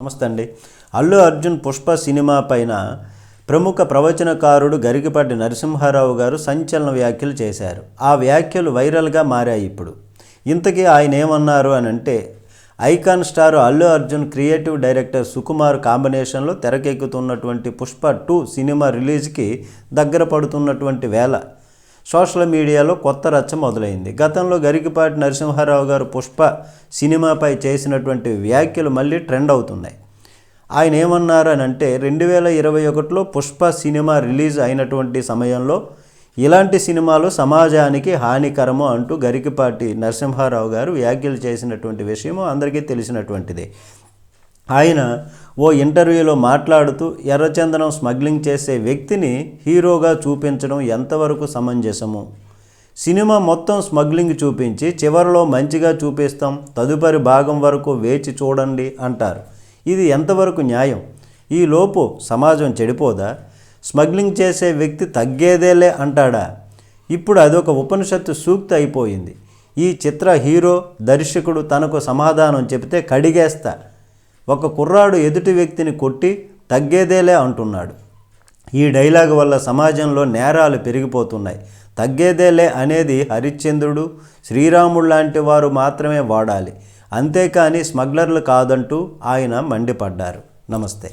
నమస్తే అండి. అల్లు అర్జున్ పుష్ప సినిమా పైన ప్రముఖ ప్రవచనకారుడు గరికపాటి నరసింహారావు గారు సంచలన వ్యాఖ్యలు చేశారు. ఆ వ్యాఖ్యలు వైరల్గా మారాయి ఇప్పుడు. ఇంతకీ ఆయన ఏమన్నారు అని అంటే icon star Allu Arjun creative director Sukumar కాంబినేషన్లో తెరకెక్కుతున్నటువంటి పుష్ప టూ సినిమా రిలీజ్కి దగ్గర పడుతున్నటువంటి వేళ సోషల్ మీడియాలో కొత్త రచ్చ మొదలైంది. గతంలో గరికిపాటి నరసింహారావు గారు పుష్ప సినిమాపై చేసినటువంటి వ్యాఖ్యలు మళ్ళీ ట్రెండ్ అవుతున్నాయి. ఆయన ఏమన్నారు అని అంటే రెండు వేల ఇరవై ఒకటిలో పుష్ప సినిమా రిలీజ్ అయినటువంటి సమయంలో ఇలాంటి సినిమాలు సమాజానికి హానికరము అంటూ గరికిపాటి నరసింహారావు గారు వ్యాఖ్యలు చేసినటువంటి విషయము అందరికీ తెలిసినటువంటిది. ఆయన ఓ ఇంటర్వ్యూలో మాట్లాడుతూ ఎర్రచందనం స్మగ్లింగ్ చేసే వ్యక్తిని హీరోగా చూపించడం ఎంతవరకు సమంజసము? సినిమా మొత్తం స్మగ్లింగ్ చూపించి చివరిలో మంచిగా చూపిస్తాం తదుపరి భాగం వరకు వేచి చూడండి అంటారు. ఇది ఎంతవరకు న్యాయం? ఈ లోపు సమాజం చెడిపోదా? స్మగ్లింగ్ చేసే వ్యక్తి తగ్గేదేలే అంటాడా? ఇప్పుడు అదొక ఉపనిషత్తు సూక్తి అయిపోయింది. ఈ చిత్ర హీరో దర్శకుడు తనకు సమాధానం చెబితే కడిగేస్తా. ఒక కుర్రాడు ఎదుటి వ్యక్తిని కొట్టి తగ్గేదేలే అంటున్నాడు. ఈ డైలాగ్ వల్ల సమాజంలో నేరాలు పెరిగిపోతున్నాయి. తగ్గేదేలే అనేది హరిశ్చంద్రుడు శ్రీరాముడు లాంటి వారు మాత్రమే వాడాలి. అంతేకాని స్మగ్లర్లు కాదంటూ ఆయన మండిపడ్డారు. నమస్తే.